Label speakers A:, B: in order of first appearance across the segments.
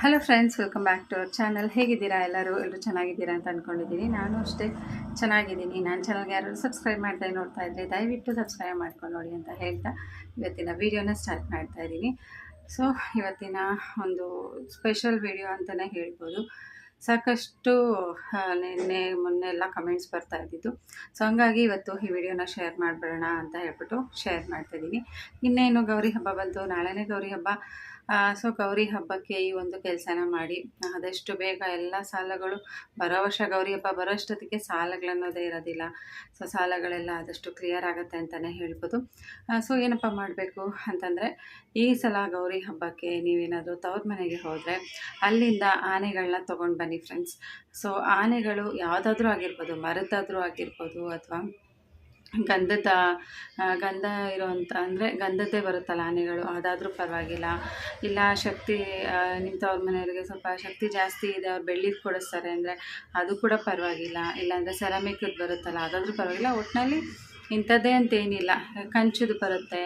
A: Hello friends welcome back to our channel ಹೇಗಿದ್ದೀರಾ ಎಲ್ಲರೂ? ಎಲ್ಲರೂ ಚೆನ್ನಾಗಿದ್ದೀರಾ ಅಂತ ಅಂದ್ಕೊಂಡಿದ್ದೀನಿ ನಾನು ಅಷ್ಟೇ ಚೆನ್ನಾಗಿದ್ದೀನಿ. ನನ್ನ ಚಾನಲ್ಗೆ ಯಾರು ಸಬ್ಸ್ಕ್ರೈಬ್ ಮಾಡ್ತಾ ನೋಡ್ತಾ ಇದ್ದರೆ ದಯವಿಟ್ಟು ಸಬ್ಸ್ಕ್ರೈಬ್ ಮಾಡ್ಕೊಂಡು ನೋಡಿ ಅಂತ ಹೇಳ್ತಾ ಇವತ್ತಿನ ವೀಡಿಯೋನ ಸ್ಟಾರ್ಟ್ ಮಾಡ್ತಾ ಇದ್ದೀನಿ. ಸೊ ಇವತ್ತಿನ ಒಂದು ಸ್ಪೆಷಲ್ ವಿಡಿಯೋ ಅಂತಲೇ ಹೇಳ್ಬೋದು. ಸಾಕಷ್ಟು ನಿನ್ನೆ ಮೊನ್ನೆ ಎಲ್ಲ ಕಮೆಂಟ್ಸ್ ಬರ್ತಾ ಇದ್ದಿದ್ದು. ಸೊ ಹಂಗಾಗಿ ಇವತ್ತು ಈ ವಿಡಿಯೋನ ಶೇರ್ ಮಾಡಿಬಿಡೋಣ ಅಂತ ಹೇಳ್ಬಿಟ್ಟು ಶೇರ್ ಮಾಡ್ತಾಯಿದ್ದೀನಿ ಇನ್ನೇನು ಗೌರಿ ಹಬ್ಬ ಬಂತು? ನಾಳೆನೇ ಗೌರಿ ಹಬ್ಬ. ಸೊ ಗೌರಿ ಹಬ್ಬಕ್ಕೆ ಈ ಒಂದು ಕೆಲಸನ ಮಾಡಿ, ಆದಷ್ಟು ಬೇಗ ಎಲ್ಲ ಸಾಲಗಳು ಬರೋ ವರ್ಷ ಗೌರಿ ಹಬ್ಬ ಬರೋ ಅಷ್ಟೊತ್ತಿಗೆ ಸಾಲಗಳನ್ನೋದೇ ಇರೋದಿಲ್ಲ. ಸೊ ಸಾಲಗಳೆಲ್ಲ ಆದಷ್ಟು ಕ್ಲಿಯರ್ ಆಗುತ್ತೆ ಅಂತಲೇ ಹೇಳ್ಬೋದು. ಸೊ ಏನಪ್ಪ ಮಾಡಬೇಕು ಅಂತಂದರೆ, ಈ ಸಲ ಗೌರಿ ಹಬ್ಬಕ್ಕೆ ನೀವೇನಾದರೂ ತವ್ರ ಮನೆಗೆ ಹೋದರೆ ಅಲ್ಲಿಂದ ಆನೆಗಳನ್ನ ತೊಗೊಂಡು ಬನ್ನಿ ಫ್ರೆಂಡ್ಸ್ ಸೊ ಆನೆಗಳು ಯಾವುದಾದ್ರೂ ಆಗಿರ್ಬೋದು, ಮರದ್ದಾದರೂ ಆಗಿರ್ಬೋದು ಅಥವಾ ಗಂಧದ ಗಂಧ ಇರುವಂಥ ಅಂದರೆ ಗಂಧದ್ದೇ ಬರುತ್ತಲ್ಲ ಆನೆಗಳು. ಅದಾದರೂ ಪರವಾಗಿಲ್ಲ. ಇಲ್ಲ, ಶಕ್ತಿ ನಿಂತವ್ರ ಮನೆಯವ್ರಿಗೆ ಸ್ವಲ್ಪ ಶಕ್ತಿ ಜಾಸ್ತಿ ಇದೆ, ಅವ್ರು ಬೆಳ್ಳಿದು ಕೊಡಿಸ್ತಾರೆ ಅಂದರೆ ಅದು ಕೂಡ ಪರವಾಗಿಲ್ಲ. ಇಲ್ಲಾಂದರೆ ಸೆರಾಮಿಕದ್ದು ಬರುತ್ತಲ್ಲ, ಅದಾದರೂ ಪರವಾಗಿಲ್ಲ. ಒಟ್ಟಿನಲ್ಲಿ ಇಂಥದ್ದೇ ಅಂತೇನಿಲ್ಲ ಕಂಚುದು ಬರುತ್ತೆ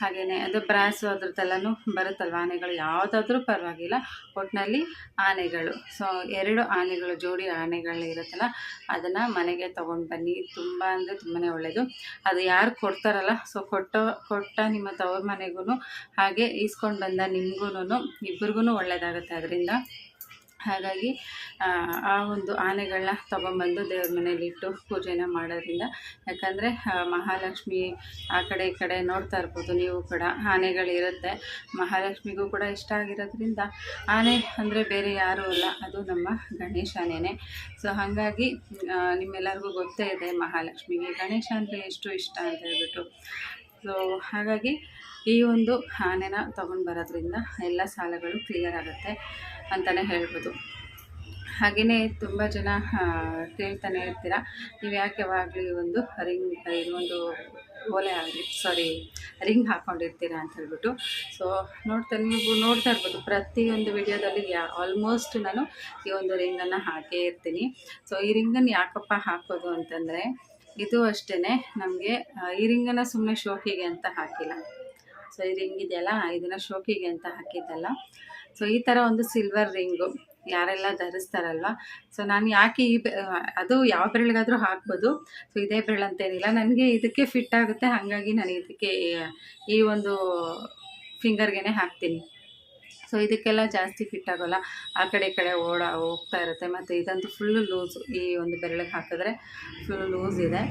A: ಹಾಗೆಯೇ ಅದು ಬ್ರಾಸು ಅದ್ರದ್ದೆಲ್ಲನೂ ಬರುತ್ತಲ್ವ ಆನೆಗಳು? ಯಾವುದಾದ್ರೂ ಪರವಾಗಿಲ್ಲ. ಒಟ್ಟಿನಲ್ಲಿ ಆನೆಗಳು. ಸೊ ಎರಡು ಆನೆಗಳು, ಜೋಡಿ ಆನೆಗಳು ಇರುತ್ತಲ್ಲ, ಅದನ್ನು ಮನೆಗೆ ತೊಗೊಂಡು ಬನ್ನಿ. ತುಂಬ ಅಂದರೆ ತುಂಬಾ ಒಳ್ಳೆಯದು ಅದು ಯಾರು ಕೊಡ್ತಾರಲ್ಲ ಸೊ ಕೊಟ್ಟ ಕೊಟ್ಟ ನಿಮ್ಮ ತವ್ರ ಮನೆಗೂ ಹಾಗೆ ಈಸ್ಕೊಂಡು ಬಂದ ನಿಮಗೂ ಇಬ್ಬರಿಗೂ ಒಳ್ಳೆಯದಾಗುತ್ತೆ ಅದರಿಂದ ಹಾಗಾಗಿ ಆ, ಒಂದು ಆನೆಗಳನ್ನ ತೊಗೊಂಬಂದು ದೇವ್ರ ಮನೇಲಿ ಇಟ್ಟು ಪೂಜೆನ ಮಾಡೋದ್ರಿಂದ. ಯಾಕಂದರೆ ಮಹಾಲಕ್ಷ್ಮಿ ಆ ಕಡೆ ಈ ಕಡೆ ನೋಡ್ತಾ ಇರ್ಬೋದು ನೀವು ಕೂಡ ಆನೆಗಳಿರುತ್ತೆ. ಮಹಾಲಕ್ಷ್ಮಿಗೂ ಕೂಡ ಇಷ್ಟ ಆಗಿರೋದ್ರಿಂದ ಆನೆ ಅಂದರೆ ಬೇರೆ ಯಾರೂ ಅಲ್ಲ ಅದು ನಮ್ಮ ಗಣೇಶ ಸೊ ಹಾಗಾಗಿ ನಿಮ್ಮೆಲ್ಲರಿಗೂ ಗೊತ್ತೇ ಇದೆ ಮಹಾಲಕ್ಷ್ಮಿಗೆ. ಗಣೇಶ ಅಂದರೆ ಎಷ್ಟು ಇಷ್ಟ ಅಂತ ಹೇಳ್ಬಿಟ್ಟು. ಸೊ ಹಾಗಾಗಿ ಈ ಒಂದು ಆನೆನ ತೊಗೊಂಡು ಬರೋದ್ರಿಂದ ಎಲ್ಲ ಸಾಲಗಳು ಕ್ಲಿಯರ್ ಆಗುತ್ತೆ. ಅಂತಲೇ ಹೇಳ್ಬೋದು. ಹಾಗೆಯೇ ತುಂಬ ಜನ ಕೇಳ್ತಾನೆ ಇರ್ತೀರ. ನೀವು ಯಾಕೆ ಯಾವಾಗಲೂ ಒಂದು ರಿಂಗ್ ಒಂದು ಓಲೆ ಆಗಲಿ ಸಾರಿ ರಿಂಗ್ ಹಾಕ್ಕೊಂಡಿರ್ತೀರಾ ಅಂತ ಹೇಳ್ಬಿಟ್ಟು. ಸೊ ನೋಡ್ತಾ, ನೀವು ನೋಡ್ತಾ ಇರ್ಬೋದು, ಪ್ರತಿಯೊಂದು ವಿಡಿಯೋದಲ್ಲಿ ಯಾ ಆಲ್ಮೋಸ್ಟ್ ನಾನು ಈ ಒಂದು ರಿಂಗನ್ನು ಹಾಕೇ ಇರ್ತೀನಿ. ಸೊ ಈ ರಿಂಗನ್ನು ಯಾಕಪ್ಪ ಹಾಕೋದು ಅಂತಂದರೆ, ಇದು ಅಷ್ಟೇ ನಮಗೆ ಈ ರಿಂಗನ್ನು ಸುಮ್ಮನೆ ಶೋಕಿಗೆ ಅಂತ ಹಾಕಿಲ್ಲ. ಸೊ ಈ ರಿಂಗ್ ಇದೆಯಲ್ಲ, ಇದನ್ನು ಶೋಕಿಗೆ ಅಂತ ಹಾಕಿದ್ದಲ್ಲ. ಸೊ ಈ ಥರ ಒಂದು ಸಿಲ್ವರ್ ರಿಂಗು ಯಾರೆಲ್ಲ ಧರಿಸ್ತಾರಲ್ವ? ಸೊ ನಾನು ಯಾಕೆ ಈ ಅದು ಯಾವ ಬೆರಳಿಗಾದರೂ ಹಾಕ್ಬೋದು. ಸೊ ಇದೇ ಬೆರಳು ಅಂತೇನಿಲ್ಲ. ನನಗೆ ಇದಕ್ಕೆ ಫಿಟ್ ಆಗುತ್ತೆ. ಹಾಗಾಗಿ ನಾನು ಇದಕ್ಕೆ ಈ ಒಂದು ಫಿಂಗರ್ಗೆ ಹಾಕ್ತೀನಿ. ಸೊ ಇದಕ್ಕೆಲ್ಲ ಜಾಸ್ತಿ ಫಿಟ್ ಆಗೋಲ್ಲ. ಆ ಕಡೆ ಕಡೆ ಓಡ, ಹೋಗ್ತಾ ಇರುತ್ತೆ. ಮತ್ತು ಇದಂತೂ ಫುಲ್ಲು ಲೂಸು ಈ ಒಂದು ಬೆರಳಿಗೆ ಹಾಕಿದ್ರೆ ಫುಲ್ಲು ಲೂಸ್ ಇದೆ.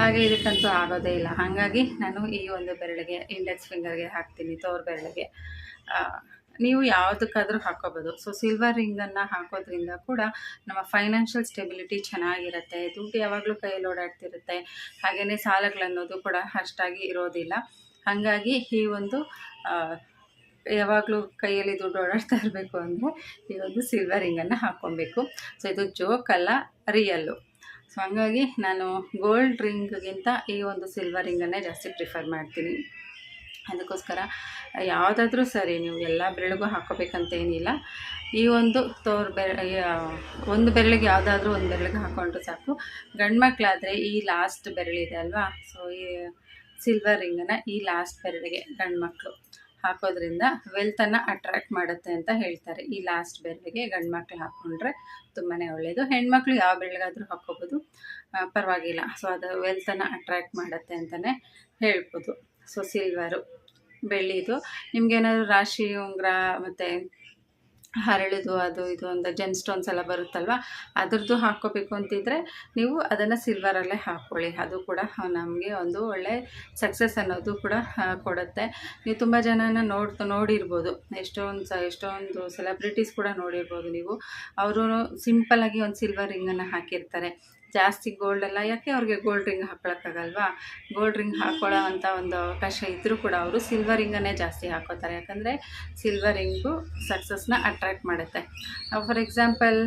A: ಹಾಗೆ ಇದಕ್ಕಂತೂ ಆಗೋದೇ ಇಲ್ಲ. ಹಾಗಾಗಿ ನಾನು ಈ ಒಂದು ಬೆರಳಿಗೆ ಇಂಡೆಕ್ಸ್ ಫಿಂಗರ್ಗೆ ಹಾಕ್ತೀನಿ. ತೋರ್ ಬೆರಳಿಗೆ. ನೀವು ಯಾವುದಕ್ಕಾದರೂ ಹಾಕೋಬೋದು. ಸೊ ಸಿಲ್ವರ್ ರಿಂಗನ್ನು ಹಾಕೋದ್ರಿಂದ ಕೂಡ ನಮ್ಮ ಫೈನಾನ್ಷಿಯಲ್ ಸ್ಟೆಬಿಲಿಟಿ ಚೆನ್ನಾಗಿರುತ್ತೆ. ದುಡ್ಡು ಯಾವಾಗಲೂ ಕೈಯಲ್ಲಿ ಓಡಾಡ್ತಿರುತ್ತೆ. ಹಾಗೆಯೇ ಸಾಲಗಳನ್ನೋದು ಕೂಡ ಅಷ್ಟಾಗಿ ಇರೋದಿಲ್ಲ. ಹಾಗಾಗಿ ಈ ಒಂದು ಯಾವಾಗಲೂ ಕೈಯಲ್ಲಿ ದುಡ್ಡು ಓಡಾಡ್ತಾ ಇರಬೇಕು ಅಂದರೆ ಈ ಒಂದು ಸಿಲ್ವರ್ ರಿಂಗನ್ನು ಹಾಕ್ಕೊಬೇಕು ಸೊ ಇದು ಜೋಕಲ್ಲ ರಿಯಲ್ಲು ಸೊ ಹಂಗಾಗಿ ನಾನು ಗೋಲ್ಡ್ ರಿಂಗ್ಗಿಂತ ಈ ಒಂದು ಸಿಲ್ವರ್ ರಿಂಗನ್ನೇ ಜಾಸ್ತಿ ಪ್ರಿಫರ್ ಮಾಡ್ತೀನಿ. ಅದಕ್ಕೋಸ್ಕರ ಯಾವುದಾದ್ರೂ ಸರಿ ನೀವು ಎಲ್ಲ ಬೆರಳಿಗೂ ಹಾಕೋಬೇಕಂತ ಏನಿಲ್ಲ. ಈ ಒಂದು ತೋರ್ ಬೆರ ಒಂದು ಬೆರಳಿಗೆ ಯಾವುದಾದ್ರೂ ಒಂದು ಬೆರಳಿಗೆ ಹಾಕ್ಕೊಂಡ್ರೆ ಸಾಕು. ಗಂಡು ಮಕ್ಕಳಾದರೆ ಈ ಲಾಸ್ಟ್ ಬೆರಳಿದೆ ಅಲ್ವಾ? ಸೊ ಈ ಸಿಲ್ವರ್ ರಿಂಗನ್ನು ಈ ಲಾಸ್ಟ್ ಬೆರಳಿಗೆ ಗಂಡು ಮಕ್ಕಳು ಹಾಕೋದ್ರಿಂದ ವೆಲ್ತನ್ನು ಅಟ್ರ್ಯಾಕ್ಟ್ ಮಾಡುತ್ತೆ ಅಂತ ಹೇಳ್ತಾರೆ. ಈ ಲಾಸ್ಟ್ ಬೆರಳಿಗೆ ಗಂಡು ಮಕ್ಳು ಹಾಕ್ಕೊಂಡ್ರೆ ತುಂಬಾ ಒಳ್ಳೆಯದು ಹೆಣ್ಮಕ್ಳು ಯಾವ ಬೆರಳಿಗಾದರೂ ಹಾಕ್ಕೋಬೋದು ಪರವಾಗಿಲ್ಲ. ಸೊ ಅದು ವೆಲ್ತನ್ನು ಅಟ್ರ್ಯಾಕ್ಟ್ ಮಾಡುತ್ತೆ ಅಂತಲೇ ಹೇಳ್ಬೋದು. ಸೊ ಸಿಲ್ವರು ಬೆಳ್ಳಿದು ನಿಮ್ಗೇನಾದ್ರು ರಾಶಿ, ಉಂಗುರ ಮತ್ತು ಹರಳಿದು ಅದು ಇದು ಅಂತ ಜೆನ್ ಸ್ಟೋನ್ಸ್ ಎಲ್ಲ ಬರುತ್ತಲ್ವ, ಅದ್ರದ್ದು ಹಾಕ್ಕೋಬೇಕು ಅಂತಿದ್ರೆ ನೀವು ಅದನ್ನು ಸಿಲ್ವರಲ್ಲೇ ಹಾಕ್ಕೊಳ್ಳಿ ಅದು ಕೂಡ ನಮಗೆ ಒಂದು ಒಳ್ಳೆ ಸಕ್ಸಸ್ ಅನ್ನೋದು ಕೂಡ ಕೊಡುತ್ತೆ. ನೀವು ತುಂಬ ಜನನ ನೋಡ್, ನೋಡಿರ್ಬೋದು. ಎಷ್ಟೊಂದು ಎಷ್ಟೊಂದು ಸೆಲೆಬ್ರಿಟೀಸ್ ಕೂಡ ನೋಡಿರ್ಬೋದು ನೀವು. ಅವರು ಸಿಂಪಲ್ಲಾಗಿ ಒಂದು ಸಿಲ್ವರ್ ರಿಂಗನ್ನು ಹಾಕಿರ್ತಾರೆ. ಜಾಸ್ತಿ ಗೋಲ್ಡ್ ಎಲ್ಲ ಯಾಕೆ ಅವ್ರಿಗೆ ಗೋಲ್ಡ್ ರಿಂಗ್ ಹಾಕ್ಕೊಳಕ್ಕಾಗಲ್ವಾ ಗೋಲ್ಡ್ ರಿಂಗ್ ಹಾಕ್ಕೊಳ್ಳೋ ಅಂಥ ಒಂದು ಅವಕಾಶ ಇದ್ದರೂ ಕೂಡ ಅವರು ಸಿಲ್ವರ್ ರಿಂಗನ್ನೇ ಜಾಸ್ತಿ ಹಾಕೋತಾರೆ. ಯಾಕಂದರೆ ಸಿಲ್ವರ್ ರಿಂಗು ಸಕ್ಸಸ್ನ ಅಟ್ರ್ಯಾಕ್ಟ್ ಮಾಡುತ್ತೆ. For example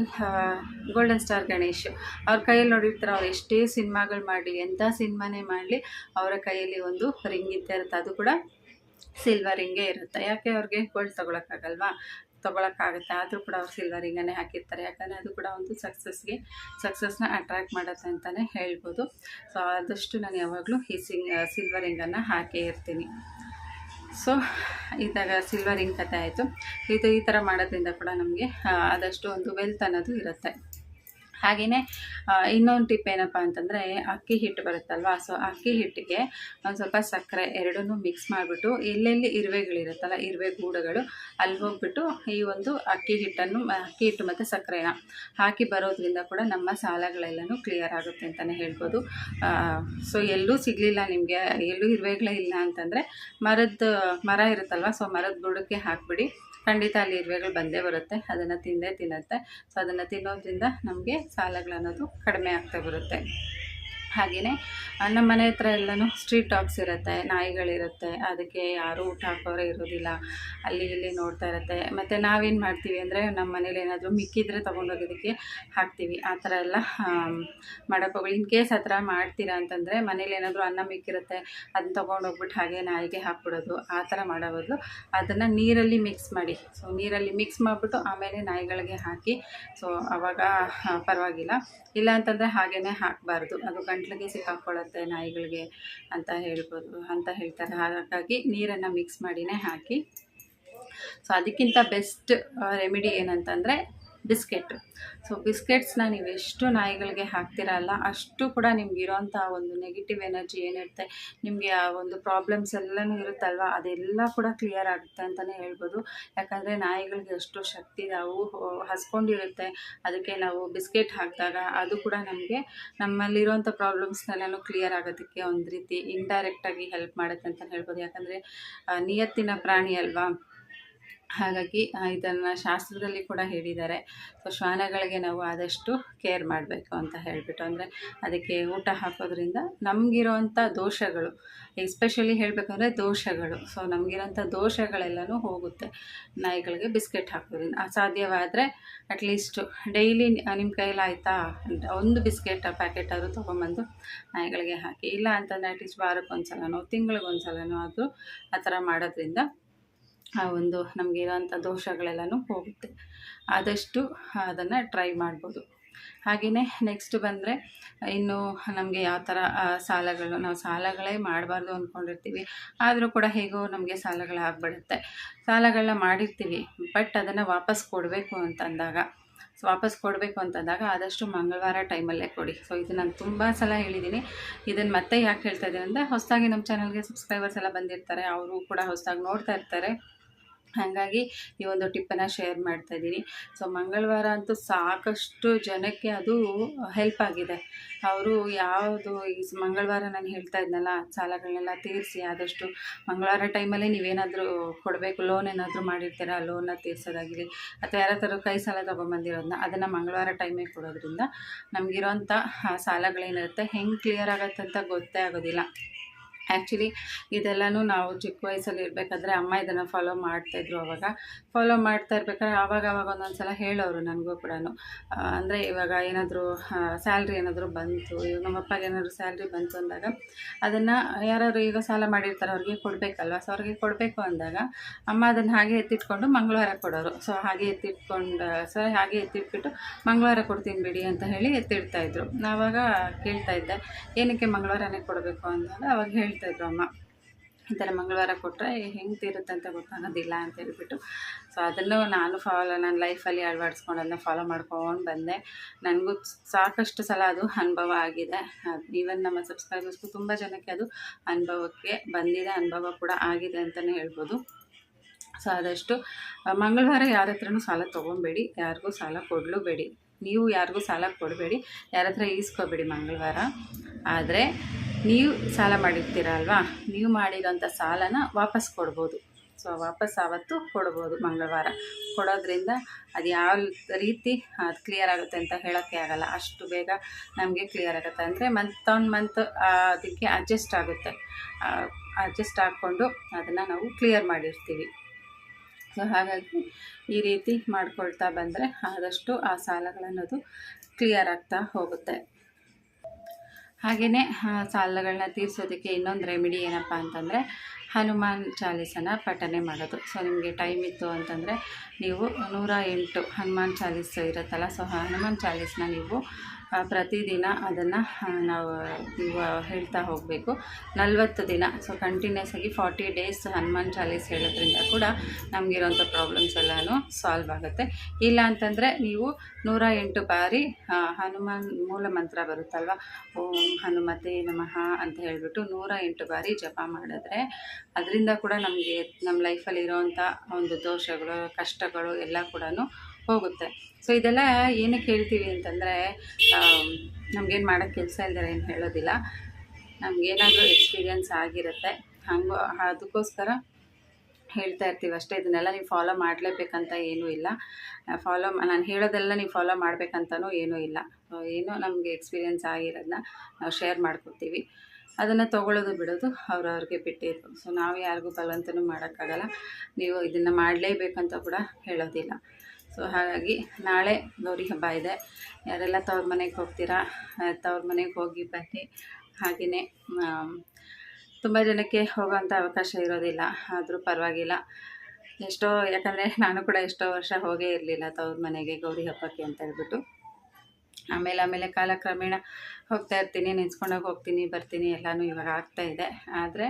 A: golden star Ganesh ಅವ್ರ ಕೈಯಲ್ಲಿ ನೋಡಿರ್ತಾರೆ, ಅವ್ರು ಎಷ್ಟೇ ಸಿನಿಮಾಗಳು ಮಾಡಲಿ ಎಂಥ ಸಿನಿಮಾನೇ ಮಾಡಲಿ, ಅವರ ಕೈಯಲ್ಲಿ ಒಂದು ರಿಂಗ್ ಇದ್ದೇ ಇರುತ್ತೆ. ಅದು ಕೂಡ ಸಿಲ್ವರ್ ರಿಂಗೇ ಇರುತ್ತೆ. ಯಾಕೆ ಅವ್ರಿಗೆ ಗೋಲ್ಡ್ ತೊಗೊಳಕ್ಕಾಗಲ್ವಾ ತೊಗೊಳಕ್ಕಾಗುತ್ತೆ. ಆದರೂ ಕೂಡ ಅವ್ರು ಸಿಲ್ವರ್ ರಿಂಗನ್ನೇ ಹಾಕಿರ್ತಾರೆ. ಯಾಕಂದರೆ ಅದು ಕೂಡ ಒಂದು ಸಕ್ಸಸ್ಗೆ ಸಕ್ಸಸ್ನ ಅಟ್ರ್ಯಾಕ್ಟ್ ಮಾಡುತ್ತೆ ಅಂತಲೇ ಹೇಳ್ಬೋದು. ಸೊ ಆದಷ್ಟು ನಾನು ಯಾವಾಗಲೂ ಈ ಸಿಂಗ್ ಸಿಲ್ವರ್ ರಿಂಗನ್ನು ಹಾಕೇ ಇರ್ತೀನಿ. ಸೊ ಇದಾಗ ಸಿಲ್ವರಿಂಗ್ ಕತೆ ಆಯಿತು. ಇದು ಈ ಥರ ಮಾಡೋದ್ರಿಂದ ಕೂಡ ನಮಗೆ ಆದಷ್ಟು ಒಂದು ವೆಲ್ತ್ ಅನ್ನೋದು ಇರುತ್ತೆ. ಹಾಗೆಯೇ ಇನ್ನೊಂದು ಟಿಪ್ ಏನಪ್ಪ ಅಂತಂದರೆ, ಅಕ್ಕಿ ಹಿಟ್ಟು ಬರುತ್ತಲ್ವ ಸೊ ಅಕ್ಕಿ ಹಿಟ್ಟಿಗೆ ಒಂದು ಸ್ವಲ್ಪ ಸಕ್ಕರೆ ಎರಡನ್ನೂ ಮಿಕ್ಸ್ ಮಾಡಿಬಿಟ್ಟು ಎಲ್ಲೆಲ್ಲಿ ಇರುವೆಗಳಿರುತ್ತಲ್ಲ, ಇರುವೆ ಗೂಡುಗಳು, ಅಲ್ಲಿ ಹೋಗ್ಬಿಟ್ಟು ಈ ಒಂದು ಅಕ್ಕಿ ಹಿಟ್ಟನ್ನು, ಅಕ್ಕಿ ಹಿಟ್ಟು ಮತ್ತು ಸಕ್ಕರೆನ ಹಾಕಿ ಬರೋದ್ರಿಂದ ಕೂಡ ನಮ್ಮ ಸಾಲಗಳೆಲ್ಲನೂ ಕ್ಲಿಯರ್ ಆಗುತ್ತೆ ಅಂತಲೇ ಹೇಳ್ಬೋದು. ಸೊ ಎಲ್ಲೂ ಸಿಗಲಿಲ್ಲ ನಿಮಗೆ, ಎಲ್ಲೂ ಇರುವೆಗಳೇ ಇಲ್ಲ ಅಂತಂದರೆ ಮರದ, ಮರ ಇರುತ್ತಲ್ವ ಸೊ ಮರದ ಗೂಡಕ್ಕೆ ಹಾಕ್ಬಿಡಿ. ಖಂಡಿತ ಅಲ್ಲಿ ಇರುವೆಗಳು ಬಂದೇ ಬರುತ್ತೆ, ಅದನ್ನು ತಿಂದೇ ತಿನ್ನುತ್ತೆ. ಸೊ ಅದನ್ನು ತಿನ್ನೋದ್ರಿಂದ ನಮಗೆ ಸಾಲಗಳನ್ನೋದು ಕಡಿಮೆ ಆಗ್ತಾ ಬರುತ್ತೆ. ಹಾಗೆಯೇ ನಮ್ಮ ಮನೆ ಹತ್ರ ಎಲ್ಲನೂ ಸ್ಟ್ರೀಟ್ ಡಾಗ್ಸ್ ಇರುತ್ತೆ, ನಾಯಿಗಳಿರುತ್ತೆ, ಅದಕ್ಕೆ ಯಾರೂ ಊಟ ಹಾಕೋರೇ ಇರೋದಿಲ್ಲ. ಅಲ್ಲಿ ಇಲ್ಲಿ ನೋಡ್ತಾ ಇರುತ್ತೆ. ಮತ್ತು ನಾವೇನು ಮಾಡ್ತೀವಿ ಅಂದರೆ, ನಮ್ಮ ಮನೇಲಿ ಏನಾದರೂ ಮಿಕ್ಕಿದ್ರೆ ತೊಗೊಂಡೋಗೋದಕ್ಕೆ ಹಾಕ್ತೀವಿ. ಆ ಥರ ಎಲ್ಲ ಮಾಡೋಕ್ಕೋಗಿ ಇನ್ ಕೇಸ್ ಹತ್ರ ಮಾಡ್ತೀರಾ ಅಂತಂದರೆ, ಮನೇಲಿ ಏನಾದರೂ ಅನ್ನ ಮಿಕ್ಕಿರುತ್ತೆ, ಅದನ್ನ ತೊಗೊಂಡೋಗ್ಬಿಟ್ಟು ಹಾಗೆ ನಾಯಿಗೆ ಹಾಕ್ಬಿಡೋದು, ಆ ಥರ ಮಾಡೋ ಬದಲು ಅದನ್ನು ನೀರಲ್ಲಿ ಮಿಕ್ಸ್ ಮಾಡಿ. ಸೊ ನೀರಲ್ಲಿ ಮಿಕ್ಸ್ ಮಾಡಿಬಿಟ್ಟು ಆಮೇಲೆ ನಾಯಿಗಳಿಗೆ ಹಾಕಿ ಸೊ ಆವಾಗ ಪರವಾಗಿಲ್ಲ. ಇಲ್ಲ ಅಂತಂದರೆ ಹಾಗೇ ಹಾಕಬಾರ್ದು. ಅದು ಗಂಟ್ಲಿಗೆ ಸಿಕ್ಕಾಕೊಳ್ಳುತ್ತೆ ನಾಯಿಗಳಿಗೆ ಅಂತ ಹೇಳ್ಬೋದು, ಅಂತ ಹೇಳ್ತಾರೆ. ಹಾಗಾಗಿ ನೀರನ್ನು ಮಿಕ್ಸ್ ಮಾಡಿನೇ ಹಾಕಿ. ಸೊ ಅದಕ್ಕಿಂತ ಬೆಸ್ಟ್ ರೆಮಿಡಿ ಏನಂತಂದರೆ ಬಿಸ್ಕೆಟ್. ಸೊ ಬಿಸ್ಕೆಟ್ಸ್ನ ನೀವು ಎಷ್ಟು ನಾಯಿಗಳಿಗೆ ಹಾಕ್ತಿರಲ್ಲ ಅಷ್ಟು ಕೂಡ ನಿಮ್ಗೆ ಇರೋಂಥ ಒಂದು ನೆಗೆಟಿವ್ ಎನರ್ಜಿ ಏನಿರುತ್ತೆ, ನಿಮಗೆ ಆ ಒಂದು ಪ್ರಾಬ್ಲಮ್ಸ್ ಎಲ್ಲನೂ ಇರುತ್ತಲ್ವ, ಅದೆಲ್ಲ ಕೂಡ ಕ್ಲಿಯರ್ ಆಗುತ್ತೆ ಅಂತಲೇ ಹೇಳ್ಬೋದು. ಯಾಕಂದರೆ ನಾಯಿಗಳಿಗೆ ಅಷ್ಟು ಶಕ್ತಿ ನಾವು ಹಸ್ಕೊಂಡಿರುತ್ತೆ, ಅದಕ್ಕೆ ನಾವು ಬಿಸ್ಕೆಟ್ ಹಾಕಿದಾಗ ಅದು ಕೂಡ ನಮಗೆ ನಮ್ಮಲ್ಲಿರೋಂಥ ಪ್ರಾಬ್ಲಮ್ಸ್ನೆಲ್ಲನೂ ಕ್ಲಿಯರ್ ಆಗೋದಕ್ಕೆ ಒಂದು ರೀತಿ ಇಂಡೈರೆಕ್ಟಾಗಿ ಹೆಲ್ಪ್ ಮಾಡುತ್ತೆ ಅಂತಲೇ ಹೇಳ್ಬೋದು. ಯಾಕಂದರೆ ನಿಯತ್ತಿನ ಪ್ರಾಣಿ ಅಲ್ವಾ ಹಾಗಾಗಿ ಇದನ್ನು ಶಾಸ್ತ್ರದಲ್ಲಿ ಕೂಡ ಹೇಳಿದ್ದಾರೆ. ಸೊ ಶ್ವಾನಗಳಿಗೆ ನಾವು ಆದಷ್ಟು ಕೇರ್ ಮಾಡಬೇಕು ಅಂತ ಹೇಳಿಬಿಟ್ಟು. ಅಂದರೆ ಅದಕ್ಕೆ ಊಟ ಹಾಕೋದ್ರಿಂದ ನಮಗಿರೋವಂಥ ದೋಷಗಳು, ಎಸ್ಪೆಷಲಿ ಹೇಳಬೇಕಂದ್ರೆ ದೋಷಗಳು. ಸೊ ನಮಗಿರೋಂಥ ದೋಷಗಳೆಲ್ಲನೂ ಹೋಗುತ್ತೆ. ನಾಯಿಗಳಿಗೆ ಬಿಸ್ಕೆಟ್ ಹಾಕೋದ್ರಿಂದ. ಅಸಾಧ್ಯವಾದರೆ ಅಟ್ಲೀಸ್ಟು ಡೈಲಿ ನಿಮ್ಮ ಕೈಲಾಯ್ತಾ ಒಂದು ಬಿಸ್ಕೆಟ್ ಪ್ಯಾಕೆಟ್ ಆದರೂ ತೊಗೊಂಬಂದು ನಾಯಿಗಳಿಗೆ ಹಾಕಿ. ಇಲ್ಲ ಅಂತಂದರೆ ಅಟ್ಲೀಸ್ಟ್ ವಾರಕ್ಕೊಂದ್ಸಲನೋ, ತಿಂಗಳಿಗೊಂದ್ಸಲನೋ ಆದರೂ ಆ ಥರ ಮಾಡೋದ್ರಿಂದ ಆ ಒಂದು ನಮಗಿರೋಂಥ ದೋಷಗಳೆಲ್ಲನೂ ಹೋಗುತ್ತೆ. ಆದಷ್ಟು ಅದನ್ನು ಟ್ರೈ ಮಾಡ್ಬೋದು. ಹಾಗೆಯೇ ನೆಕ್ಸ್ಟ್ ಬಂದರೆ ಇನ್ನು ನಮಗೆ ಯಾವ ಥರ ಸಾಲಗಳು, ನಾವು ಸಾಲಗಳೇ ಮಾಡಬಾರ್ದು ಅಂದ್ಕೊಂಡಿರ್ತೀವಿ ಆದರೂ ಕೂಡ ಹೇಗೋ ನಮಗೆ ಸಾಲಗಳಾಗ್ಬಿಡುತ್ತೆ ಸಾಲಗಳನ್ನ ಮಾಡಿರ್ತೀವಿ ಬಟ್ ಅದನ್ನು ವಾಪಸ್ ಕೊಡಬೇಕು ಅಂತಂದಾಗ, ವಾಪಸ್ ಕೊಡಬೇಕು ಅಂತಂದಾಗ ಆದಷ್ಟು ಮಂಗಳವಾರ ಟೈಮಲ್ಲೇ ಕೊಡಿ. ಸೊ ಇದು ನಾನು ತುಂಬ ಸಲ ಹೇಳಿದ್ದೀನಿ ಇದನ್ನು ಮತ್ತೆ ಯಾಕೆ ಹೇಳ್ತಾ ಇದ್ದೀನಿ ಅಂದರೆ, ಹೊಸದಾಗಿ ನಮ್ಮ ಚಾನಲ್ಗೆ ಸಬ್ಸ್ಕ್ರೈಬರ್ಸ್ ಎಲ್ಲ ಬಂದಿರ್ತಾರೆ, ಅವರು ಕೂಡ ಹೊಸದಾಗಿ ನೋಡ್ತಾ ಇರ್ತಾರೆ. ಹಾಗಾಗಿ ಈ ಒಂದು ಟಿಪ್ಪನ್ನು ಶೇರ್ ಮಾಡ್ತಾ ಇದ್ದೀನಿ. ಸೊ ಮಂಗಳವಾರ ಅಂತೂ ಸಾಕಷ್ಟು ಜನಕ್ಕೆ ಅದು ಹೆಲ್ಪ್ ಆಗಿದೆ. ಅವರು ಯಾವುದು ಈ ಮಂಗಳವಾರ ನಾನು ಹೇಳ್ತಾ ಇದ್ನಲ್ಲ, ಸಾಲಗಳನ್ನೆಲ್ಲ ತೀರಿಸಿ ಆದಷ್ಟು ಮಂಗಳವಾರ ಟೈಮಲ್ಲಿ ನೀವೇನಾದರೂ ಕೊಡಬೇಕು ಲೋನ್ ಏನಾದರೂ ಮಾಡಿರ್ತೀರ ಲೋನ್ನ ತೀರ್ಸೋದಾಗಲಿ ಅಥವಾ ಯಾರ ಕೈ ಸಾಲ ತೊಗೊಂಬಂದಿರೋದನ್ನ ಅದನ್ನು ಮಂಗಳವಾರ ಟೈಮಿಗೆ ಕೊಡೋದ್ರಿಂದ ನಮಗಿರೋಂಥ ಸಾಲಗಳೇನಿರುತ್ತೆ, ಹೆಂಗೆ ಕ್ಲಿಯರ್ ಆಗತ್ತಂತ ಗೊತ್ತೇ ಆಗೋದಿಲ್ಲ. ಆ್ಯಕ್ಚುಲಿ ಇದೆಲ್ಲನೂ ನಾವು ಚಿಕ್ಕ ವಯಸ್ಸಲ್ಲಿ ಇರಬೇಕಾದ್ರೆ ಅಮ್ಮ ಇದನ್ನು ಫಾಲೋ ಮಾಡ್ತಾಯಿದ್ರು ಅವಾಗ. ಫಾಲೋ ಮಾಡ್ತಾ ಇರ್ಬೇಕಾದ್ರೆ ಆವಾಗ ಅವಾಗ ಒಂದೊಂದು ಸಲ ಹೇಳೋರು ನನಗೂ ಕೂಡ ಅಂದರೆ ಇವಾಗ ಏನಾದರೂ ಸ್ಯಾಲ್ರಿ ಏನಾದರೂ ಬಂತು, ಇವಾಗ ನಮ್ಮ ಅಪ್ಪಾಗ ಏನಾದರೂ ಸ್ಯಾಲ್ರಿ ಬಂತು ಅಂದಾಗ ಅದನ್ನು ಯಾರಾದ್ರು ಈಗ ಸಾಲ ಮಾಡಿರ್ತಾರೆ ಅವ್ರಿಗೆ ಕೊಡಬೇಕಲ್ವ? ಸೊ ಅವ್ರಿಗೆ ಕೊಡಬೇಕು ಅಂದಾಗ ಅಮ್ಮ ಅದನ್ನು ಹಾಗೆ ಎತ್ತಿಟ್ಕೊಂಡು ಮಂಗಳವಾರ ಕೊಡೋರು. ಸೊ ಹಾಗೆ ಎತ್ತಿಟ್ಕೊಂಡು ಸೊ ಹಾಗೆ ಎತ್ತಿಟ್ಬಿಟ್ಟು ಮಂಗಳವಾರ ಕೊಡ್ತೀನಿ ಬಿಡಿ ಅಂತ ಹೇಳಿ ಎತ್ತಿಡ್ತಾಯಿದ್ರು ನಾವಾಗ ಕೇಳ್ತಾ ಇದ್ದೆ, ಏನಕ್ಕೆ ಮಂಗಳವಾರನೇ ಕೊಡಬೇಕು? ಅಂದಾಗ ಅವಾಗ ಹೇಳ್ತಾಯಿದ್ರು ಅಮ್ಮ. ಈ ಥರ ಮಂಗಳವಾರ ಕೊಟ್ಟರೆ ಹೆಂಗೆ ತೀರುತ್ತೆ ಅಂತ ಗೊತ್ತಾಗೋದಿಲ್ಲ ಅಂತ ಹೇಳ್ಬಿಟ್ಟು. ಸೊ ಅದನ್ನು ನಾನು ಫಾಲೋ ನನ್ನ ಲೈಫಲ್ಲಿ ಅಳವಡಿಸ್ಕೊಂಡು ಅದನ್ನ ಫಾಲೋ ಮಾಡ್ಕೊಂಡು ಬಂದೆ. ನನಗೂ ಸಾಕಷ್ಟು ಸಲ ಅದು ಅನುಭವ ಆಗಿದೆ. ಈವನ್ ನಮ್ಮ ಸಬ್ಸ್ಕ್ರೈಬರ್ಸ್ಗೂ ತುಂಬ ಜನಕ್ಕೆ ಅದು ಅನುಭವಕ್ಕೆ ಬಂದಿದೆ, ಅನುಭವ ಕೂಡ ಆಗಿದೆ ಅಂತಲೇ ಹೇಳ್ಬೋದು. ಸೊ ಆದಷ್ಟು ಮಂಗಳವಾರ ಯಾರ ಹತ್ರನೂ ಸಾಲ ತೊಗೊಬೇಡಿ, ಯಾರಿಗೂ ಸಾಲ ಕೊಡಲೂಬೇಡಿ. ನೀವು ಯಾರಿಗೂ ಸಾಲ ಕೊಡಬೇಡಿ, ಯಾರ ಹತ್ರ ಈಸ್ಕೋಬೇಡಿ ಮಂಗಳವಾರ. ಆದರೆ ನೀವು ಸಾಲ ಮಾಡಿರ್ತೀರ ಅಲ್ವಾ ನೀವು ಮಾಡಿರೋಂಥ ಸಾಲನ ವಾಪಸ್ ಕೊಡ್ಬೋದು. ಸೊ, ವಾಪಸ್ ಆವತ್ತು ಕೊಡ್ಬೋದು ಮಂಗಳವಾರ. ಕೊಡೋದ್ರಿಂದ ಅದು ಯಾವ ರೀತಿ ಅದು ಕ್ಲಿಯರ್ ಆಗುತ್ತೆ ಅಂತ ಹೇಳೋಕ್ಕೆ ಆಗಲ್ಲ. ಅಷ್ಟು ಬೇಗ ನಮಗೆ ಕ್ಲಿಯರ್ ಆಗುತ್ತೆ. ಅಂದರೆ ಮಂತ್ ಆನ್ ಮಂತ್ ಅದಕ್ಕೆ ಅಡ್ಜಸ್ಟ್ ಆಗುತ್ತೆ. ಅಡ್ಜಸ್ಟ್ ಹಾಕ್ಕೊಂಡು ಅದನ್ನು ನಾವು ಕ್ಲಿಯರ್ ಮಾಡಿರ್ತೀವಿ. ಸೊ ಹಾಗಾಗಿ ಈ ರೀತಿ ಮಾಡ್ಕೊಳ್ತಾ ಬಂದರೆ ಆದಷ್ಟು ಆ ಸಾಲಗಳನ್ನೋದು ಕ್ಲಿಯರ್ ಆಗ್ತಾ ಹೋಗುತ್ತೆ. ಹಾಗೆಯೇ ಸಾಲಗಳನ್ನ ತೀರಿಸೋದಕ್ಕೆ ಇನ್ನೊಂದು ರೆಮಿಡಿ ಏನಪ್ಪ ಅಂತಂದರೆ, ಹನುಮಾನ್ ಚಾಲೀಸನ ಪಠನೆ ಮಾಡೋದು. ಸೊ ನಿಮಗೆ ಟೈಮ್ ಇತ್ತು ಅಂತಂದರೆ, ನೀವು ನೂರ ಎಂಟು ಹನುಮಾನ್ ಚಾಲೀಸ್ ಇರುತ್ತಲ್ಲ ಸೊ ಹನುಮಾನ್ ಚಾಲೀಸ್ನ ನೀವು ಪ್ರತಿದಿನ ಅದನ್ನು ನಾವು ಹೇಳ್ತಾ ಹೋಗಬೇಕು. ನಲ್ವತ್ತು ದಿನ ಸೊ ಕಂಟಿನ್ಯೂಸ್ ಆಗಿ ಫಾರ್ಟಿ ಡೇಸ್ ಹನುಮಾನ್ ಚಾಲೀಸ್ ಹೇಳೋದ್ರಿಂದ ಕೂಡ ನಮಗಿರೋಂಥ ಪ್ರಾಬ್ಲಮ್ಸ್ ಎಲ್ಲನೂ ಸಾಲ್ವ್ ಆಗುತ್ತೆ. ಇಲ್ಲ ಅಂತಂದರೆ ನೀವು ನೂರ ಎಂಟು ಬಾರಿ ಹನುಮಾನ್ ಮೂಲ ಮಂತ್ರ ಬರುತ್ತಲ್ವ? ಓಂ ಹನುಮತೇ ನಮಃ ಅಂತ ಹೇಳಿಬಿಟ್ಟು ನೂರ ಎಂಟು ಬಾರಿ ಜಪ ಮಾಡಿದ್ರೆ ಅದರಿಂದ ಕೂಡ ನಮಗೆ ನಮ್ಮ ಲೈಫಲ್ಲಿ ಇರೋವಂಥ ಒಂದು ದೋಷಗಳು, ಕಷ್ಟಗಳು ಎಲ್ಲ ಕೂಡ ಹೋಗುತ್ತೆ. ಸೊ ಇದೆಲ್ಲ ಏನಕ್ಕೆ ಹೇಳ್ತೀವಿ ಅಂತಂದರೆ ನಮಗೇನು ಮಾಡೋಕ್ಕೆ ಕೆಲಸ ಇಲ್ದರೆ ಏನು ಹೇಳೋದಿಲ್ಲ. ನಮಗೇನಾದರೂ ಎಕ್ಸ್ಪೀರಿಯನ್ಸ್ ಆಗಿರುತ್ತೆ. ಹಂಗೆ, ಅದಕ್ಕೋಸ್ಕರ ಹೇಳ್ತಾ ಇರ್ತೀವಿ ಅಷ್ಟೇ. ಇದನ್ನೆಲ್ಲ ನೀವು ಫಾಲೋ ಮಾಡಲೇಬೇಕಂತ ಏನೂ ಇಲ್ಲ. ಫಾಲೋ ನಾನು ಹೇಳೋದೆಲ್ಲ ನೀವು ಫಾಲೋ ಮಾಡಬೇಕಂತನೂ ಏನೂ ಇಲ್ಲ. ಏನೋ ನಮಗೆ ಎಕ್ಸ್ಪೀರಿಯನ್ಸ್ ಆಗಿರೋದನ್ನ ನಾವು ಶೇರ್ ಮಾಡ್ಕೊತೀವಿ ಅದನ್ನು ತೊಗೊಳ್ಳೋದು ಬಿಡೋದು ಅವ್ರವ್ರಿಗೆ ಬಿಟ್ಟಿದ್ದು ಸೊ ನಾವು ಯಾರಿಗೂ ಬಲವಂತನೂ ಮಾಡೋಕ್ಕಾಗಲ್ಲ. ನೀವು ಇದನ್ನು ಮಾಡಲೇಬೇಕಂತ ಕೂಡ ಹೇಳೋದಿಲ್ಲ. ಸೊ ಹಾಗಾಗಿ ನಾಳೆ ಗೌರಿ ಹಬ್ಬ ಇದೆ. ಯಾರೆಲ್ಲ ತವ್ರ ಮನೆಗೆ ಹೋಗ್ತೀರಾ ತವ್ರ ಮನೆಗೆ ಹೋಗಿ ಬನ್ನಿ. ಹಾಗೆಯೇ ತುಂಬ ಜನಕ್ಕೆ ಹೋಗೋವಂಥ ಅವಕಾಶ ಇರೋದಿಲ್ಲ, ಆದರೂ ಪರವಾಗಿಲ್ಲ. ಎಷ್ಟೋ, ಯಾಕಂದರೆ ನಾನು ಕೂಡ ಎಷ್ಟೋ ವರ್ಷ ಹೋಗೇ ಇರಲಿಲ್ಲ ತವ್ರ ಮನೆಗೆ ಗೌರಿ ಹಬ್ಬಕ್ಕೆ ಅಂತ ಹೇಳ್ಬಿಟ್ಟು. ಆಮೇಲೆ ಆಮೇಲೆ ಕಾಲಕ್ರಮೇಣ ಹೋಗ್ತಾ ಇರ್ತೀನಿ, ನೆನ್ಸ್ಕೊಂಡೋಗಿ ಹೋಗ್ತೀನಿ, ಬರ್ತೀನಿ, ಎಲ್ಲನೂ ಇವಾಗ ಆಗ್ತಾ ಇದೆ. ಆದರೆ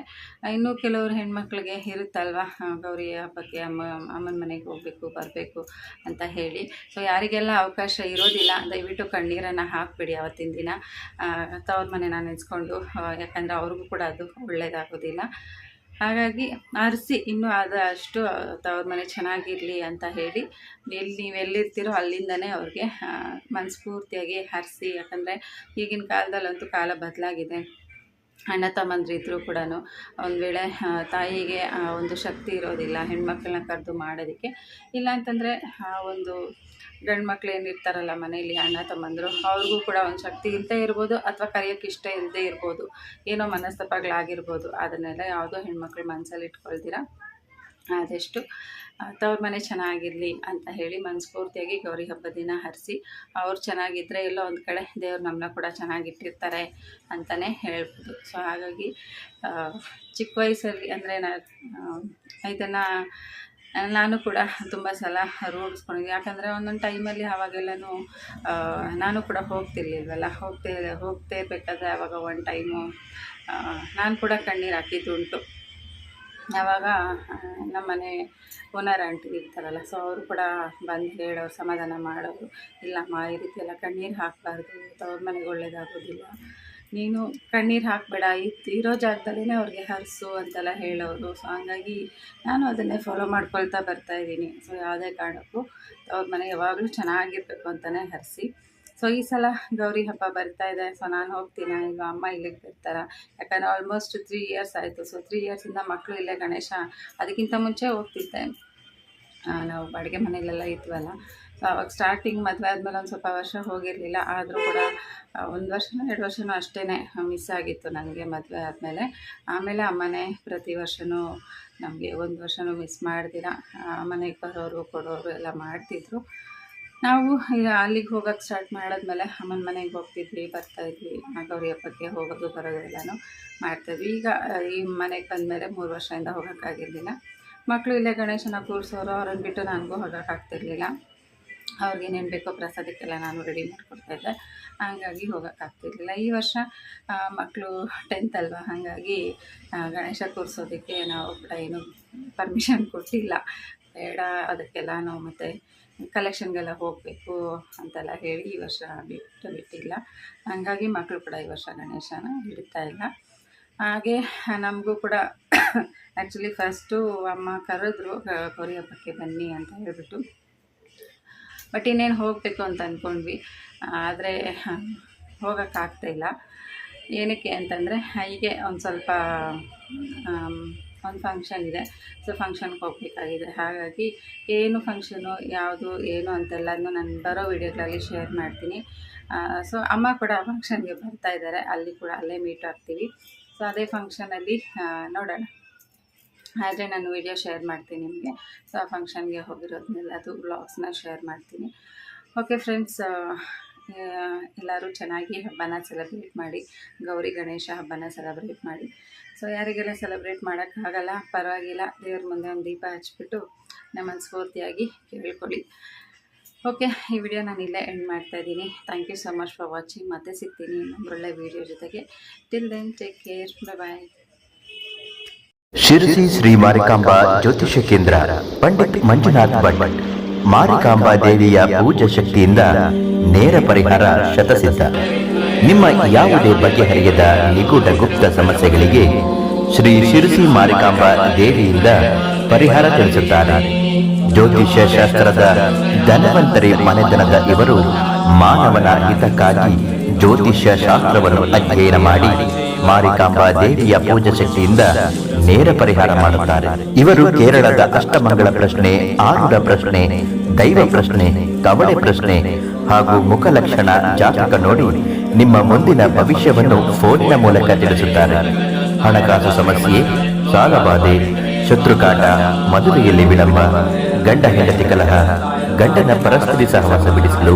A: ಇನ್ನೂ ಕೆಲವರು ಹೆಣ್ಮಕ್ಳಿಗೆ ಇರುತ್ತಲ್ವ? ಗೌರಿ ಹಬ್ಬಕ್ಕೆ ಅಮ್ಮ, ಅಮ್ಮನ ಮನೆಗೆ ಹೋಗಬೇಕು, ಬರಬೇಕು ಅಂತ ಹೇಳಿ. ಸೊ ಯಾರಿಗೆಲ್ಲ ಅವಕಾಶ ಇರೋದಿಲ್ಲ, ದಯವಿಟ್ಟು ಕಣ್ಣೀರನ್ನು ಹಾಕ್ಬಿಡಿ ಅವತ್ತಿನ ದಿನ. ತವ್ರ ಮನೆನ ನೆನೆಸ್ಕೊಂಡು ಯಾಕಂದರೆ ಅವ್ರಿಗೂ ಕೂಡ ಅದು ಒಳ್ಳೆಯದಾಗೋದಿಲ್ಲ ಹಾಗಾಗಿ ಆರಿಸಿ, ಇನ್ನೂ ಆದಷ್ಟು ತವ್ರ ಮನೆ ಚೆನ್ನಾಗಿರಲಿ ಅಂತ ಹೇಳಿ, ಎಲ್ಲಿ ನೀವು ಎಲ್ಲಿರ್ತೀರೋ ಅಲ್ಲಿಂದನೇ ಅವ್ರಿಗೆ ಮನಸ್ಫೂರ್ತಿಯಾಗಿ ಹರಿಸಿ ಯಾಕಂದರೆ ಈಗಿನ ಕಾಲದಲ್ಲಂತೂ ಕಾಲ ಬದಲಾಗಿದೆ. ಅಣ್ಣ ತಮ್ಮಂದ್ರು ಇದ್ದರೂ ಕೂಡ ಒಂದು ವೇಳೆ ತಾಯಿಗೆ ಒಂದು ಶಕ್ತಿ ಇರೋದಿಲ್ಲ, ಹೆಣ್ಮಕ್ಳನ್ನ ಕರೆದು ಮಾಡೋದಕ್ಕೆ. ಇಲ್ಲ ಅಂತಂದರೆ, ಆ, ಒಂದು ಗಂಡು ಮಕ್ಳು ಏನಿರ್ತಾರಲ್ಲ ಮನೇಲಿ ಅಣ್ಣ ತಮ್ಮಂದರು, ಅವ್ರಿಗೂ ಕೂಡ ಒಂದು ಶಕ್ತಿ ಇಲ್ಲದೆ ಇರ್ಬೋದು ಅಥವಾ ಕರೆಯೋಕ್ಕೆ ಇಷ್ಟ ಇಲ್ಲದೆ ಇರ್ಬೋದು. ಏನೋ ಮನಸ್ತಪಗಳಾಗಿರ್ಬೋದು. ಅದನ್ನೆಲ್ಲ ಯಾವುದೋ ಹೆಣ್ಮಕ್ಳು ಮನಸ್ಸಲ್ಲಿ ಇಟ್ಕೊಳ್ತೀರ? ಆದಷ್ಟು ತವ್ರ ಮನೆ ಚೆನ್ನಾಗಿರಲಿ ಅಂತ ಹೇಳಿ ಮನಸ್ಫೂರ್ತಿಯಾಗಿ ಗೌರಿ ಹಬ್ಬದ ದಿನ ಹರಿಸಿ, ಅವ್ರು ಚೆನ್ನಾಗಿದ್ದರೆ ಎಲ್ಲೋ ಒಂದು ಕಡೆ ದೇವ್ರು ನಮ್ಮನ್ನ ಕೂಡ ಚೆನ್ನಾಗಿಟ್ಟಿರ್ತಾರೆ ಅಂತಲೇ ಹೇಳ್ಬೋದು. ಸೊ ಹಾಗಾಗಿ ಚಿಕ್ಕ ವಯಸ್ಸಲ್ಲಿ ಅಂದರೆ ನಾ ಇದನ್ನು ನಾನು ಕೂಡ ತುಂಬ ಸಲ ರೂಢಿಸ್ಕೊಂಡಿದ್ದೆ ಯಾಕಂದರೆ ಒಂದೊಂದು ಟೈಮಲ್ಲಿ ಆವಾಗೆಲ್ಲನೂ ಆ, ನಾನು ಕೂಡ ಹೋಗ್ತಿರ್ಲಿಲ್ವಲ್ಲ? ಹೋಗ್ತೇ ಹೋಗ್ತಾ ಇರಬೇಕಾದ್ರೆ ಆವಾಗ ಒಂದು ಟೈಮು ನಾನು ಕೂಡ ಕಣ್ಣೀರು ಹಾಕಿದ್ದುಂಟು ಆವಾಗ ನಮ್ಮನೆ ಓನರ್ ಆಂಟಿ ಇರ್ತಾರಲ್ಲ ಸೊ ಅವರು ಕೂಡ ಬಂದು ಹೇಳೋರು ಸಮಾಧಾನ ಮಾಡೋರು ಇಲ್ಲಮ್ಮ ಈ ರೀತಿ ಎಲ್ಲ ಕಣ್ಣೀರು ಹಾಕಬಾರ್ದು ತವ್ರ ಮನೆಗೆ ಒಳ್ಳೇದಾಗೋದಿಲ್ಲ. ನೀನು ಕಣ್ಣೀರು ಹಾಕಬೇಡ. ಇತ್ತು ಇರೋ ಜಾಗದಲ್ಲೇ ಅವ್ರಿಗೆ ಹರಿಸು ಅಂತೆಲ್ಲ ಹೇಳೋರು ಸೊ ಹಂಗಾಗಿ ನಾನು ಅದನ್ನೇ ಫಾಲೋ ಮಾಡ್ಕೊಳ್ತಾ ಬರ್ತಾ ಇದ್ದೀನಿ. ಸೊ ಯಾವುದೇ ಕಾರಣಕ್ಕೂ ಅವ್ರ ಮನೆ ಯಾವಾಗಲೂ ಚೆನ್ನಾಗಿರ್ಬೇಕು ಅಂತಲೇ ಹರಿಸಿ. ಸೊ ಈ ಸಲ ಗೌರಿ ಹಬ್ಬ ಬರ್ತಾ ಇದೆ. ಸೊ ನಾನು ಹೋಗ್ತೀನಿ. ಈಗ ಅಮ್ಮ ಇಲ್ಲಿಗೆ ಬರ್ತಾರ. ಯಾಕಂದರೆ ಆಲ್ಮೋಸ್ಟ್ ತ್ರೀ ಇಯರ್ಸ್ ಆಯಿತು. ಸೊ ತ್ರೀ ಇಯರ್ಸಿಂದ ಮಕ್ಕಳು ಇಲ್ಲೇ ಗಣೇಶ. ಅದಕ್ಕಿಂತ ಮುಂಚೆ ಹೋಗ್ತಿದ್ದೆ. ನಾವು ಅಡುಗೆ ಮನೆಯಲ್ಲೆಲ್ಲ ಇದ್ವಲ್ಲ. ಸೊ ಅವಾಗ ಸ್ಟಾರ್ಟಿಂಗ್ ಮದುವೆ ಆದಮೇಲೆ ಒಂದು ಸ್ವಲ್ಪ ವರ್ಷ ಹೋಗಿರಲಿಲ್ಲ, ಆದರೂ ಕೂಡ ಒಂದು ವರ್ಷನೋ ಎರಡು ವರ್ಷನೋ ಅಷ್ಟೇ ಮಿಸ್ ಆಗಿತ್ತು ನನಗೆ ಮದುವೆ ಆದಮೇಲೆ. ಆಮೇಲೆ ಅಮ್ಮನೇ ಪ್ರತಿ ವರ್ಷವೂ ನಮಗೆ ಒಂದು ವರ್ಷನೂ ಮಿಸ್ ಮಾಡ್ದಿರ. ಮನೆಗೆ ಬರೋರು, ಕೊಡೋರು ಎಲ್ಲ ಮಾಡ್ತಿದ್ರು. ನಾವು ಈಗ ಅಲ್ಲಿಗೆ ಹೋಗೋಕ್ಕೆ ಸ್ಟಾರ್ಟ್ ಮಾಡಿದ್ಮೇಲೆ ಅಮ್ಮನ ಮನೆಗೆ ಹೋಗ್ತಿದ್ವಿ ಬರ್ತಾಯಿದ್ವಿ ಗೌರಿ ಹಬ್ಬಕ್ಕೆ ಹೋಗೋದು, ಬರೋದು ಎಲ್ಲನೂ ಮಾಡ್ತಾಯಿದ್ವಿ ಈಗ ಈ ಮನೆಗೆ ಬಂದಮೇಲೆ ಮೂರು ವರ್ಷದಿಂದ ಹೋಗೋಕ್ಕಾಗಿರಲಿಲ್ಲ ಮಕ್ಕಳು ಇಲ್ಲೇ ಗಣೇಶನ ಕೂರಿಸೋರು ಅವ್ರನ್ನ ಬಿಟ್ಟು ನನಗೂ ಹೋಗೋಕ್ಕಾಗ್ತಿರ್ಲಿಲ್ಲ ಅವ್ರಿಗೆ ಏನೇನು ಬೇಕೋ ಪ್ರಸಾದಕ್ಕೆಲ್ಲ ನಾನು ರೆಡಿ ಮಾಡಿಕೊಡ್ತಾಯಿದ್ದೆ ಹಾಗಾಗಿ ಹೋಗೋಕ್ಕಾಗ್ತಿರ್ಲಿಲ್ಲ. ಈ ವರ್ಷ ಮಕ್ಕಳು ಟೆಂತ್ ಅಲ್ವಾ? ಹಾಗಾಗಿ ಗಣೇಶ ಕೂರಿಸೋದಕ್ಕೆ ನಾವು ಕೂಡ ಏನು ಪರ್ಮಿಷನ್ ಕೊಟ್ಟಿಲ್ಲ. ಬೇಡ, ಅದಕ್ಕೆಲ್ಲ ನಾವು ಮತ್ತು ಕಲೆಕ್ಷನ್ಗೆಲ್ಲ ಹೋಗಬೇಕು ಅಂತೆಲ್ಲ ಹೇಳಿ ಈ ವರ್ಷ ಬಿಟ್ಟು ಬಿಟ್ಟಿಲ್ಲ. ಹಾಗಾಗಿ ಮಕ್ಕಳು ಕೂಡ ಈ ವರ್ಷ ಗಣೇಶನ ಇಡ್ತಾ ಇಲ್ಲ. ಹಾಗೆ, ನಮಗೂ ಕೂಡ ಆ್ಯಕ್ಚುಲಿ ಫಸ್ಟು ಅಮ್ಮ ಕರೆದ್ರು, ಗೌರಿ ಹಬ್ಬಕ್ಕೆ ಬನ್ನಿ ಅಂತ ಹೇಳಿಬಿಟ್ಟು. ಬಟ್ ಇನ್ನೇನು ಹೋಗಬೇಕು ಅಂತ ಅಂದ್ಕೊಂಡ್ವಿ ಆದರೆ ಹೋಗೋಕ್ಕಾಗ್ತಾಯಿಲ್ಲ ಏನಕ್ಕೆ ಅಂತಂದರೆ, ಹೀಗೆ ಒಂದು ಸ್ವಲ್ಪ ಒಂದು ಫಂಕ್ಷನ್ ಇದೆ. ಸೊ ಫಂಕ್ಷನ್ಗೆ ಹೋಗಬೇಕಾಗಿದೆ. ಹಾಗಾಗಿ ಏನು ಫಂಕ್ಷನು ಯಾವುದು, ಏನು ಅಂತೆಲ್ಲನೂ ನಾನು ಬರೋ ವಿಡಿಯೋಗಳಲ್ಲಿ ಶೇರ್ ಮಾಡ್ತೀನಿ. ಸೊ ಅಮ್ಮ ಕೂಡ ಫಂಕ್ಷನ್ಗೆ ಬರ್ತಾ ಇದ್ದಾರೆ ಅಲ್ಲಿ ಕೂಡ ಅಲ್ಲೇ ಮೀಟ್ ಆಗ್ತೀವಿ. ಸೊ ಅದೇ ಫಂಕ್ಷನಲ್ಲಿ ನೋಡೋಣ. ಆದರೆ ನಾನು ವಿಡಿಯೋ ಶೇರ್ ಮಾಡ್ತೀನಿ ನಿಮಗೆ. ಸೊ ಆ ಫಂಕ್ಷನ್ಗೆ ಹೋಗಿರೋದನ್ನೆಲ್ಲ ಅದು ವ್ಲಾಗ್ಸ್ನ ಶೇರ್ ಮಾಡ್ತೀನಿ. ಓಕೆ ಫ್ರೆಂಡ್ಸ್ ಎಲ್ಲರೂ ಚೆನ್ನಾಗಿ ಹಬ್ಬನ ಸೆಲೆಬ್ರೇಟ್ ಮಾಡಿ. ಗೌರಿ ಗಣೇಶ ಹಬ್ಬನ ಸೆಲೆಬ್ರೇಟ್ ಮಾಡಿ. ಸೊ ಯಾರಿಗೆಲ್ಲ ಸೆಲೆಬ್ರೇಟ್ ಮಾಡೋಕ್ಕಾಗಲ್ಲ ಪರವಾಗಿಲ್ಲ ದೇವ್ರ ಮುಂದೆ ಒಂದು ದೀಪ ಹಚ್ಬಿಟ್ಟು ನಮ್ಮನ್ನು ಸ್ಫೂರ್ತಿಯಾಗಿ ಕೇಳ್ಕೊಳ್ಳಿ. ಓಕೆ ಈ ವಿಡಿಯೋ ನಾನು ಇಲ್ಲೇ ಎಂಡ್ ಮಾಡ್ತಾ ಇದ್ದೀನಿ. Thank you so much for watching ಮತ್ತೆ ಸಿಗ್ತೀನಿ ಇನ್ನೊಂದೊಳ್ಳೆ ವಿಡಿಯೋ ಜೊತೆಗೆ. Till then take care bye
B: Sirsi Shri Marikamba ಜ್ಯೋತಿಷ್ಯ ಕೇಂದ್ರ, ಪಂಡಿತ್ ಮಂಜುನಾಥ್ ಭಟ್, ಮಾರಿಕಾಂಬಾ ದೇವಿಯ ಪೂಜಾ ಶಕ್ತಿಯಿಂದ ನೇರ ಪರಿಹಾರ ಶತಸಿದ್ಧ. ನಿಮ್ಮ ಯಾವುದೇ ಬಗೆಹರಿಯದ ನಿಗೂಢ ಗುಪ್ತ ಸಮಸ್ಯೆಗಳಿಗೆ ಶ್ರೀ ಶಿರಸಿ ಮಾರಿಕಾಂಬಾ ದೇವಿಯಿಂದ ಪರಿಹಾರ ತಿಳಿಸುತ್ತಾರೆ. ಜ್ಯೋತಿಷ್ಯ ಶಾಸ್ತ್ರದ ಧನವಂತರಿ ಮನೆತನದ ಇವರು ಮಾನವನ ಹಿತಕ್ಕಾಗಿ ಜ್ಯೋತಿಷ್ಯ ಶಾಸ್ತ್ರವನ್ನು ಅಧ್ಯಯನ ಮಾಡಿ ಮಾರಿಕಾಂಬಾ ದೇವಿಯ ಪೂಜಾ ಶಕ್ತಿಯಿಂದ ನೇರ ಪರಿಹಾರ ಮಾಡುತ್ತಾರೆ. ಇವರು ಕೇರಳದ ಅಷ್ಟಮಂಗಳ ಪ್ರಶ್ನೆ ಆರುಡ ಪ್ರಶ್ನೆ, ದೈವ ಪ್ರಶ್ನೆ, ಕವಳೆ ಪ್ರಶ್ನೆ ಹಾಗೂ ಮುಖಲಕ್ಷಣ ಜಾತಕ ನೋಡಿ ನಿಮ್ಮ ಮುಂದಿನ ಭವಿಷ್ಯವನ್ನು ಫೋನಿನ ಮೂಲಕ ತಿಳಿಸುತ್ತಾರೆ. ಹಣಕಾಸು ಸಮಸ್ಯೆ ಸಾಲಬಾಧೆ ಶತ್ರುಕಾಟ, ಮದುವೆಯಲ್ಲಿ ವಿಳಂಬ, ಗಂಡ ಹೆಂಡತಿ ಕಲಹ, ಗಂಡನ ಪರಸ್ಪರಿ ಸಹವಾಸ ಬಿಡಿಸಲು